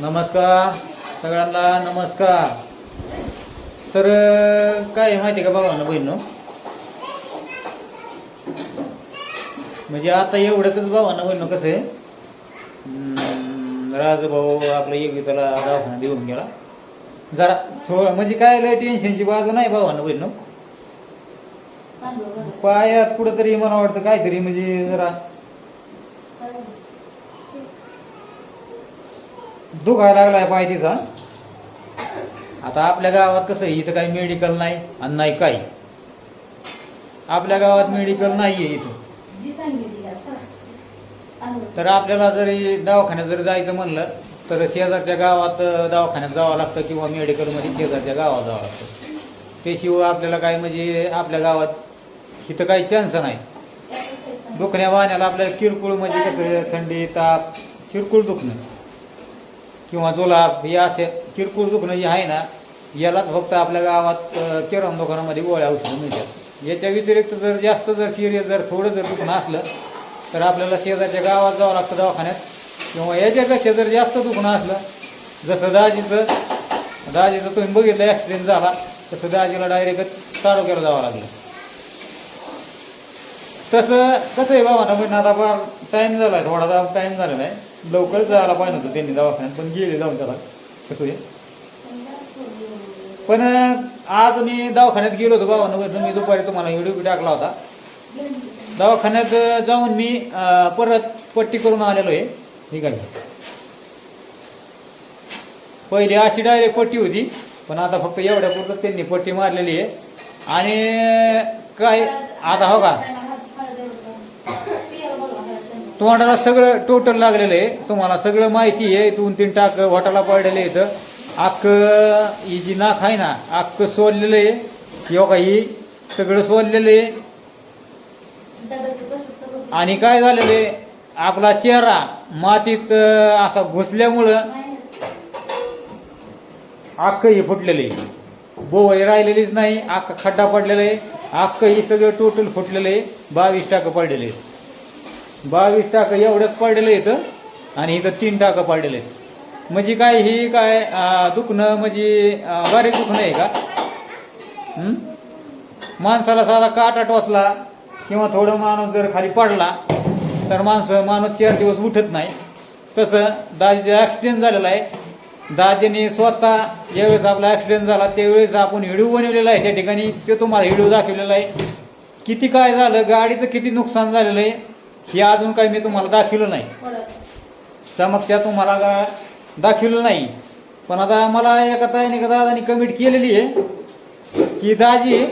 नमस्कार. सगळ्यांना नमस्कार. तर काय माहिती आहे का भावानं बहिणं म्हणजे आता एवढंच भावानं बहिणं कसं आहे? राजभाऊ आपला एक त्याला दवाखाना देऊन गेला. जरा थोडं म्हणजे काय लय टेन्शनची बाजू नाही भावानं बहिणं पायात कुठंतरी मला वाटतं काहीतरी म्हणजे जरा दुखायला लागलाय पाय तिचा आता आपल्या गावात कसं आहे, इथं काही मेडिकल नाही आणि नाही काही. आपल्या गावात मेडिकल नाही आहे इथं तर आपल्याला जरी दवाखान्यात जरी जायचं म्हणलं तर शेजारच्या गावात दवाखान्यात जावं लागतं किंवा मेडिकलमध्ये शेजारच्या गावात जावं लागतं. त्याशिवाय आपल्याला काय म्हणजे आपल्या गावात इथं काही चान्स नाही. दुखण्या वाहण्याला आपल्याला किरकोळ म्हणजे कसं थंडी ताप किरकोळ दुखणं. किंवा जुलाब हे असे किरकोळ दुखणं जे आहे ना यालाच फक्त आपल्या गावात किराणा दुकानामध्ये गोळ्या औषधं मिळतात. याच्या व्यतिरिक्त जर जास्त जर सिरियस जर थोडं जर दुखणं असलं तर आपल्याला शेजारच्या गावात जावं लागतं दवाखान्यात. किंवा याच्यापेक्षा जर जास्त दुखणं असलं जसं दाजीचं दाजीचं तुम्ही बघितलं ॲक्सिडेंट झाला तसं दाजीला डायरेक्ट तालुक्याला जावं लागलं. तसं कसं आहे बाबा ना आता टाईम झाला आहे थोडासा टाईम झालेला आहे. लवकरच जायला पाहिजे होतं त्यांनी दवाखान्यात पण गेले जाऊन त्याला. कसं आहे? पण आज मी दवाखान्यात गेलो होतो बाबा मी दुपारी तुम्हाला व्हिडिओ टाकला होता. दवाखान्यात जाऊन मी परत पट्टी करून आलेलो आहे. ठीक आहे पहिली अशी डायरेक्ट पट्टी होती पण आता फक्त एवढ्या पुरतं त्यांनी पट्टी मारलेली आहे. आणि काय आता हो का? तोंडाला सगळं टोटल लागलेलं आहे. तुम्हाला सगळं माहिती आहे. दोन तीन टाक वाटाला पडलेलं आहे इथं अख्ख ही जी नाक आहे ना अख्ख सोललेलं आहे. योगा ही सगळं सोललेलं आहे. आणि काय झालेलं आहे? आपला चेहरा मातीत असा घुसल्यामुळं अख्ख ही फुटलेलं आहे. बोवई राहिलेलीच नाही अख्खा खड्डा पडलेला आहे. अख्खं ही सगळं टोटल फुटलेलं आहे. बावीस टाकं पडलेले आहे बावीस टाकं एवढंच पडलेलं आहे इथं. आणि इथं तीन टाकं पडलेले आहे म्हणजे काय ही काय दुखणं म्हणजे बारीक दुखणं आहे का? माणसाला साधा काटा टोचला किंवा थोडं माणूस जर खाली पडला तर माणसं माणूस चार दिवस उठत नाही. तसं दाजीचा ॲक्सिडेंट झालेला आहे. दाजीने स्वतः ज्यावेळेस आपला ॲक्सिडेंट झाला त्यावेळेस आपण व्हिडिओ बनवलेला आहे. त्या ठिकाणी ते तुम्हाला व्हिडिओ दाखवलेला आहे. किती काय झालं गाडीचं किती नुकसान झालेलं आहे. हे अजून काही मी तुम्हाला दाखवलं नाही. समक्षा तुम्हाला दाखवलं नाही. पण आता मला एका ताईने एका दादानी कमेंट केलेली आहे की दाजी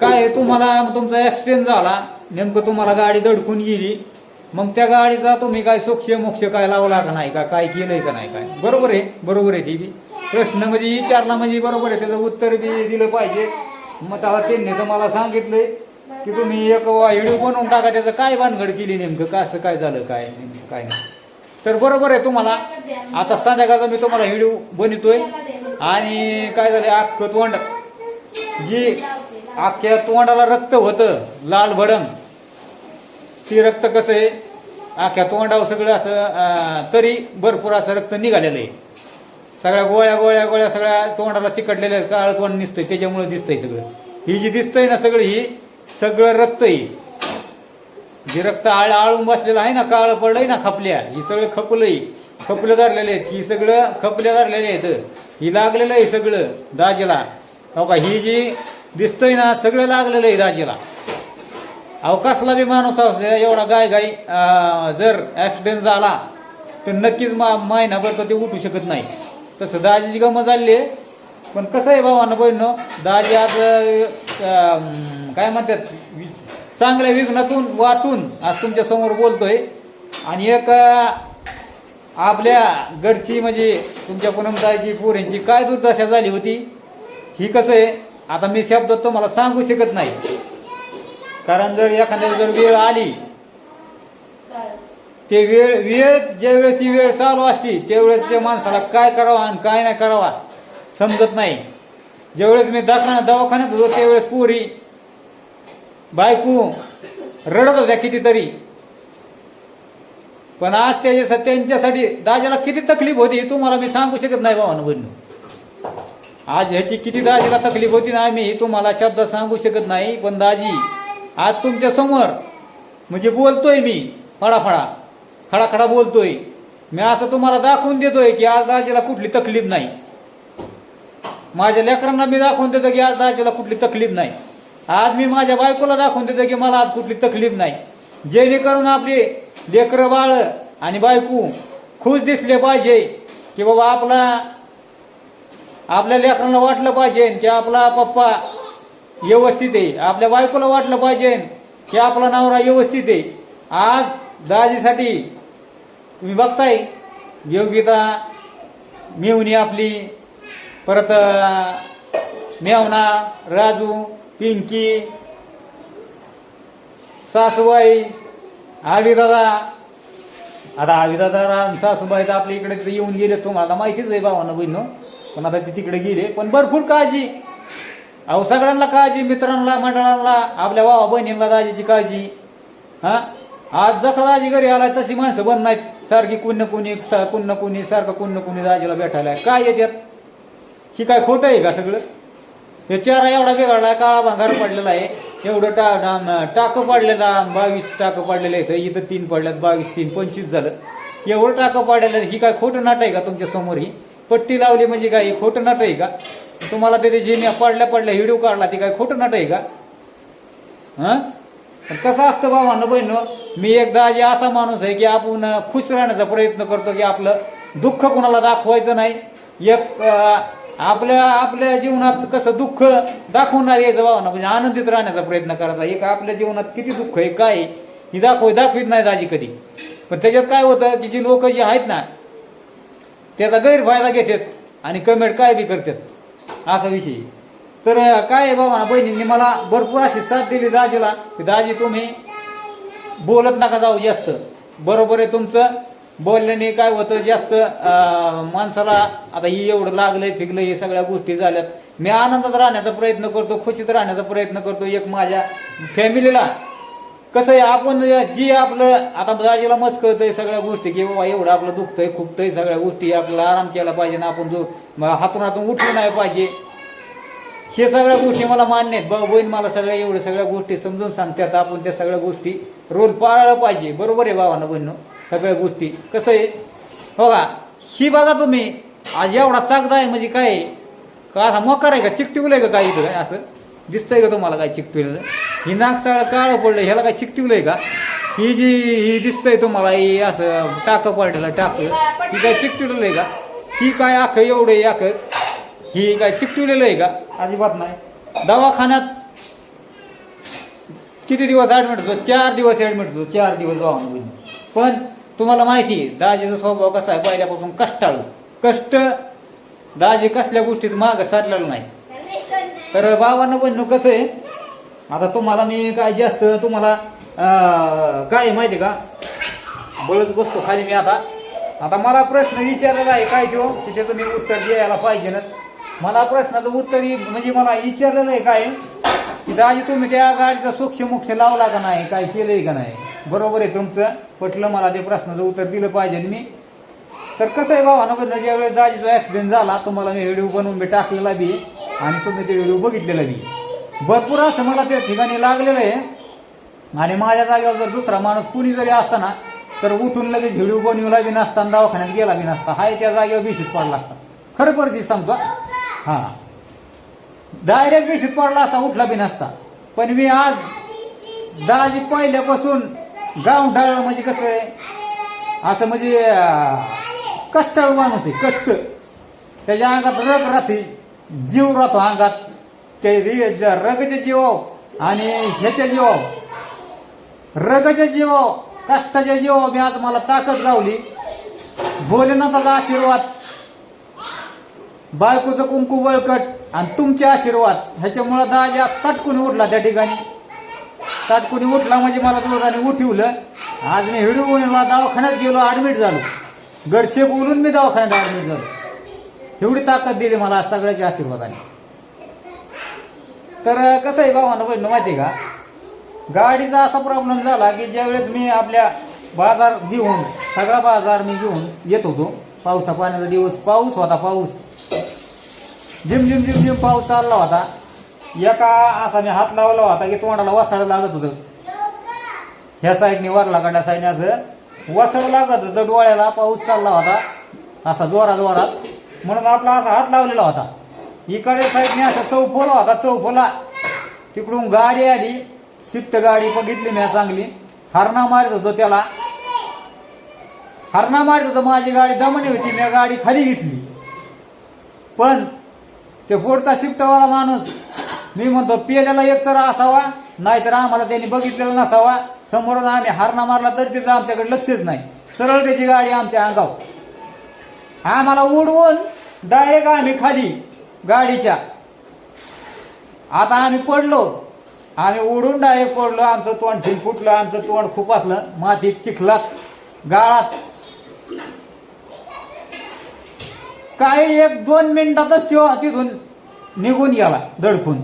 काय तुम्हाला तुमचा ॲक्सिडेंट झाला. नेमकं तुम्हाला गाडी दडकून गेली. मग त्या गाडीचा तुम्ही काय सोक्ष मोक्ष काय लावला का नाही? का काय केलंय का नाही? काय? बरोबर आहे बरोबर आहे ती बी. प्रश्न म्हणजे विचारला म्हणजे बरोबर आहे. त्याचं उत्तर बी दिलं पाहिजे. मग आता त्यांनी तर मला सांगितलंय की तुम्ही एक व्हिडिओ बनवून टाका त्याचं काय भानगड केली नेमकं? का असं काय झालं काय नेमकं काय नाही. तर बरोबर आहे तुम्हाला. आता संध्याकाळचा मी तुम्हाला व्हिडिओ बनवतोय. आणि काय झालं अख्खं तोंड. जी अख्ख्या तोंडाला रक्त होतं लाल भडंग. ती रक्त कसं आहे? अख्ख्या तोंडावर सगळं असं तरी भरपूर असं रक्त निघालेलं आहे. सगळ्या गोळ्या गोळ्या गोळ्या सगळ्या तोंडाला चिकटलेलं आहे काळं तोंड दिसतंय त्याच्यामुळे दिसतंय सगळं. ही जी दिसतंय ना सगळं ही सगळं रक्त येईल जे रक्त आळ आळून बसलेलं आहे ना काळं पडलंय ना खपल्या ही सगळं खपलंय. खपलं धरलेले आहेत ही सगळं खपल्या धरलेले आहेत. ही लागलेलं आहे सगळं दाजीला. हो का ही जी दिसतंय ना सगळं लागलेलं आहे दाजीला. अहो कसला बी माणूस असतो एवढा गाय गाय जर ॲक्सिडेंट झाला तर नक्कीच मा महिनाभर तर ते उठू शकत नाही. तसं दाजीची गमत झाली आहे. पण कसं आहे भावानं बहिणं दाजी आज काय म्हणतात चांगल्या विघ्नातून वाचून आज तुमच्यासमोर बोलतोय. आणि एक आपल्या घरची म्हणजे तुमच्या पुनमताईची पोरींची काय दुर्दशा झाली होती ही कसं आहे आता मी शब्द तुम्हाला सांगू शकत नाही. कारण जर एखाद्या जर वेळ आली ते वेळ वेळ ज्या वेळेची वेळ चालू असती त्यावेळेस त्या माणसाला काय करावा आणि काय नाही करावा समजत नाही. ज्यावेळेस मी दवाखाना दवाखान्यात होतो त्यावेळेस पुरी बायको रडत होत्या कितीतरी. पण आज त्याच्या त्यांच्यासाठी दाजाला किती तकलीफ होती हे तुम्हाला मी सांगू शकत नाही भावानं बहिणी. आज ह्याची किती दाजीला तकलीफ होती ना मी तुम्हाला शब्द सांगू शकत नाही. पण दाजी आज तुमच्यासमोर म्हणजे बोलतोय मी फडाफडा खडाखडा बोलतोय. मी असं तुम्हाला दाखवून देतोय की आज दाजीला कुठली तकलीफ नाही. माझ्या लेकरांना मी दाखवून देतो की आज दाजीला कुठली तकलीफ नाही. आज मी माझ्या बायकोला दाखवून देतो की मला आज कुठली तकलीफ नाही. जेणेकरून आपली लेकरं बाळ आणि बायको खुश दिसले पाहिजे की बाबा आपला आपल्या लेकरांना वाटलं पाहिजे की आपला पप्पा व्यवस्थित आहे. आपल्या बायकोला वाटलं पाहिजे की आपला नवरा व्यवस्थित आहे. आज दाजीसाठी तुम्ही बघताय योगिता मिळवणी आपली परत मेवना राजू पिंकी सासूबाई आविदादा. आता आविदादा आणि सासूबाई तर आपल्या इकडे येऊन गेले. तुम्हाला माहितीच आहे भावानं बहिणं पण आता ते तिकडे गेले. पण भरपूर काळजी. अहो सगळ्यांना काळजी मित्रांना मंडळांना आपल्या भावा बहिणींना दाजीची काळजी. हा? आज जसा दाजी घरी आलाय तशी माणसं बंद नाहीत. सारखी कुण कुणी कुण कुणी सारखं कुण कुणी दाजीला भेटायला. काय येतात ही काय खोटं आहे का सगळं? हे चेहरा एवढा बिघडला काळा भांगार पडलेला आहे? एवढं टा टाकं पडलेला बावीस टाकं पडलेलं आहे इथं तीन पडल्यात बावीस तीन पंचवीस झालं. एवढं टाकं पडलेलं आहे. ही काय खोटं नाट आहे का तुमच्यासमोर ही? पट्टी लावली म्हणजे काय हे खोटं नाट आहे का? तुम्हाला ते जे पडल्या पडल्या व्हिडिओ काढला ती काय खोटं नाट आहे का? हं? कसं असतं भावानं बहिण? मी एकदा जे असा माणूस आहे की आपण खुश राहण्याचा प्रयत्न करतो की आपलं दुःख कोणाला दाखवायचं नाही. एक आपल्या आपल्या जीवनात कसं दुःख दाखवणार यायचं बाबांना म्हणजे आनंदित राहण्याचा प्रयत्न करायचा. एक आपल्या जीवनात किती दुःख आहे काय आहे, ही दाखव दाखवित नाही दाजी कधी. पण त्याच्यात काय होतं की जी लोक जी आहेत ना त्याचा गैरफायदा घेतात आणि कमेंट काय बी करतात. असा विषय तर काय आहे बाबा बहिणींनी मला भरपूर अशी साथ दिली दाजीला की दाजी तुम्ही बोलत नका जाऊ जास्त. बरोबर आहे तुमचं. बोलल्याने काय होतं जास्त माणसाला आता ही एवढं लागलंय फिकलं हे सगळ्या गोष्टी झाल्यात. मी आनंदात राहण्याचा प्रयत्न करतो खुशीत राहण्याचा प्रयत्न करतो. एक माझ्या फॅमिलीला कसं आहे आपण जी आपलं आता दाजीला मस्त कळतंय सगळ्या गोष्टी की बाबा एवढं आपलं दुखतंय खुपतंय सगळ्या गोष्टी आपल्याला आराम केला पाहिजे ना आपण जो हातून हातून उठलं नाही पाहिजे. हे सगळ्या गोष्टी मला मान्य आहेत. बाबा बहीण मला सगळ्या एवढ्या सगळ्या गोष्टी समजून सांगतात. आपण त्या सगळ्या गोष्टी रोल पाळलं पाहिजे. बरोबर आहे भावानं बहिण सगळ्या गोष्टी. कसं आहे? हो का? ही बघा तुम्ही आज एवढा चाकदा आहे म्हणजे काय? आहे? का असा मकर आहे का? चिकटिवलंय का काय इथं? असं? दिसतंय का तुम्हाला काय चिकटिवलं ही नाक सगळं काळं पडलं ह्याला काय चिकटिवलंय का? ही जी ही दिसतंय तुम्हाला ही असं टाकं पडलेलं टाकं ही काय चिकटिवलंय का? ही काय आखं एवढं आहे आखं? ही काय चिकटवलेलं आहे का? अजिबात नाही. दवाखान्यात किती दिवस ॲडमिट होतो? चार दिवस ॲडमिट होतो. चार दिवस वाहून बहिणी पण तुम्हाला माहिती आहे दाजीचा स्वभाव कसा आहे? पहिल्यापासून कष्टाळू. कष्ट दाजी कसल्या गोष्टीत मागं सरलेलं नाही. तर बाबांना पण कसं आहे? आता तुम्हाला मी काय जास्त तुम्हाला काय आहे माहिती आहे का? बळच बसतो खाली मी आता. आता मला प्रश्न विचारलेला आहे काय देऊ त्याच्याचं मी उत्तर द्यायला पाहिजे ना मला प्रश्नाचं उत्तर म्हणजे मला विचारलेलं आहे काय की दाजी तुम्ही त्या गाडीचा सूक्ष मोक्ष लावला का नाही? काय केलंय का नाही? बरोबर आहे तुमचं. पटलं मला ते प्रश्नाचं उत्तर दिलं पाहिजे मी. तर कसं आहे भावानं बदल ज्यावेळेस दाजीचा ॲक्सिडेंट झाला तुम्हाला मी व्हिडिओ बनवून मी टाकलेला बी आणि तुम्ही ते व्हिडिओ बघितलेला बी. भरपूर असं मला त्या ठिकाणी लागलेलं आहे. आणि माझ्या जागेवर जर दुसरा माणूस कुणी जरी असताना तर उठून लगेच व्हिडिओ बनवला बी नसता आणि दवाखान्यात गेला बी नसता. हाय त्या जागेवर बेशीत पडला असता. खरं परिस्थिती सांगतो हां. डायरेक्ट बेशीत पडला असता उठला बी नसता. पण मी आज दाजी पहिल्यापासून गाव ढाळलं म्हणजे कसं आहे? असं म्हणजे कष्टळ कष्टाळू माणूस आहे कष्ट. त्याच्या अंगात रग राहते जीव राहतो अंगात. ते रि- ज- रगच्या जीवाव आणि ह्याच्या जीवाव रगच्या जीवाव कष्टाच्या जीवाव मी आज मला ताकद गावली. भोलेनाथाचा आशीर्वाद. बायकोचं कुंकू बळकट. आणि तुमचे आशीर्वाद ह्याच्यामुळं दाजा ताटकुनी उठला त्या ठिकाणी. ताटकुनी उठला म्हणजे मला जोराने उठवलं. आज मी हिडूला दवाखान्यात गेलो ॲडमिट झालो. घरचे बोलून मी दवाखान्यात ॲडमिट झालो. एवढी ताकद दिली मला सगळ्याच्या आशीर्वादाने. तर कसं आहे भावानं बहिणं माहिती आहे का? गाडीचा असा प्रॉब्लेम झाला की ज्यावेळेस मी आपल्या बाजार घेऊन सगळा बाजार मी घेऊन येत होतो पावसा पाण्याचा दिवस पाऊस होता पाऊस. झिम झिम झिम झिम पाऊस चालला होता. एका असाने हात लावला होता की तोंडाला वसाड लागत होतं. ह्या साईडने वरला कडा साईडने असं वसड लागत होतं. डोळ्याला पाऊस चालला होता. असा जोरा जोरात. म्हणून आपला असा हात लावलेला होता. इकडे साईडने असा चौफोला होता चौफोला. तिकडून गाडी आली. शिफ्ट गाडी बघितली मी चांगली. हरणा मारत होतो त्याला. हरणा मारत होतो. माझी गाडी दमणी होती. मी गाडी खाली घेतली. पण ते पुढचा शिफ्टवाला माणूस. मी म्हणतो पेल्याला एकतर असावा नाहीतर आम्हाला त्यांनी बघितलेला नसावा. समोरून आम्ही हारणा मारला तर तिथं आमच्याकडे लक्षच नाही. सरळ त्याची गाडी आमच्या अंगाव आम्हाला उडवून डायरेक्ट आम्ही खाली गाडीच्या. आता आम्ही पडलो. आम्ही उडून डायरेक्ट पडलो. आमचं तोंड ठिन फुटलं आमचं तोंड खूप असलं मातीत चिखलात गाळात. काही एक दोन मिनिटातच तो तिथून निघून गेला दडपून.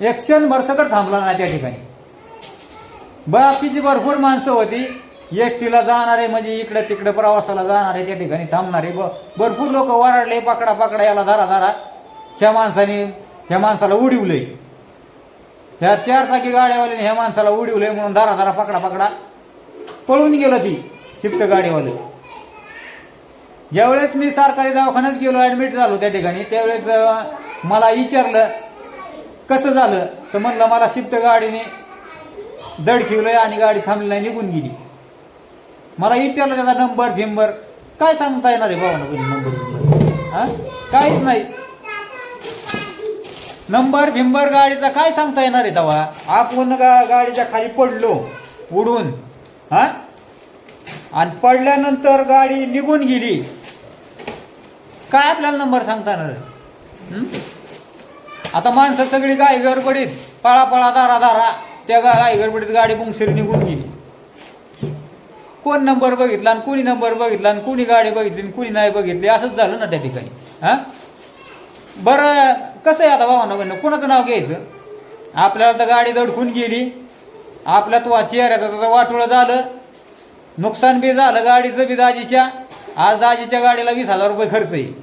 एक क्षणभर सकट थांबला ना त्या ठिकाणी. बाकीची भरपूर माणसं होती. एस टीला जाणारे म्हणजे इकडे तिकडे प्रवासाला जाणारे त्या ठिकाणी थांबणारे. ब- भरपूर लोक वरडले पकडा पकडा याला धरा धरा. ह्या माणसाने ह्या माणसाला उडीवलंय. ह्या चार चाकी गाड्यावाल्याने ह्या माणसाला उडीवलंय म्हणून धरा धरा पकडा पकडा. पळून गेलं ती शिफ्ट गाडीवाले. ज्यावेळेस मी सरकारी दवाखान्यात गेलो ऍडमिट झालो त्या ठिकाणी त्यावेळेस मला विचारलं कसं झालं? तर म्हणलं मला शिफ्ट गाडीने दडकिवलंय आणि गाडी थांबली नाही निघून गेली. मला विचारलं त्याचा नंबर फिंबर. काय सांगता येणार आहे भावानं नंबर फिंबर? हां? काहीच नाही. नंबर भिंबर गाडीचा काय सांगता येणार आहे तेव्हा आपण गा गाडीच्या खाली पडलो उडून. हा? आणि पडल्यानंतर गाडी निघून गेली. काय आपल्याला नंबर सांगता येणार? आता माणसं सगळी गाई गडबडीत पळा पळा दारा दारा त्या गा- गाय गडबडीत गाडी बुंगशिरी निघून गेली. कोण नंबर बघितला आणि कुणी नंबर बघितला आणि कुणी गाडी बघितली आणि कुणी नाही बघितली? असंच झालं ना त्या ठिकाणी. हा? बरं कसं आहे आता भावांना? म्हणणं कोणाचं नाव घ्यायचं? आपल्याला तर गाडी दडकून गेली. आपल्या तो चेहऱ्याचं तर वाटोळं झालं. नुकसान बी झालं गाडीचं बी दाजीच्या. आज दाजीच्या गाडीला वीस हजार रुपये खर्च आहे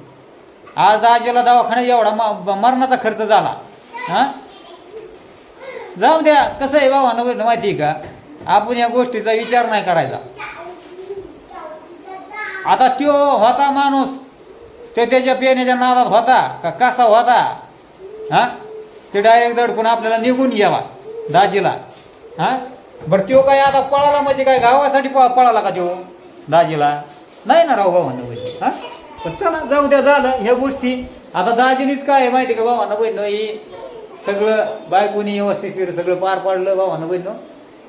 आज दाजीला दवाखान्यात एवढा म- मरणाचा खर्च झाला. हा? जाऊ द्या कसं आहे बाबा माहिती आहे का? आपण या गोष्टीचा विचार नाही करायचा. आता त्यो होता माणूस ते त्याच्या पेण्याच्या नादात होता का कसा होता? हा? ते डायरेक्ट दडकून आपल्याला निघून घ्यावा दाजीला. हा? बरं त्यो काय आता पळाला म्हणजे काय गावासाठी पळाला का त्यो दाजीला? नाही ना राव भावानं बहिणी हा? पण चला जाऊ द्या झालं. ह्या गोष्टी. आता दाजीनीच काय आहे माहिती का भावानं बहिण ही सगळं बायकोनी व्यवस्थित सगळं पार पाडलं भावांना बहिण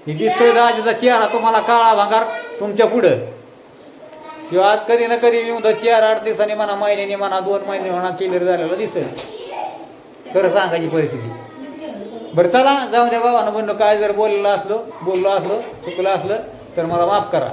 हे दिसतोय दाजीचा चेहरा तुम्हाला काळा भांगार तुमच्या पुढं. किंवा आज कधी ना कधी मी चेहरा आठ दिवसांनी म्हणा महिन्याने म्हणा दोन महिने म्हणा क्लिअर झालेलं दिसेल. खरं सांगायची परिस्थिती. बरं चला जाऊ द्या बाबा म्हणलं काय जर बोललेलं असलो बोललो असलो चुकलं असलं तर मला माफ करा.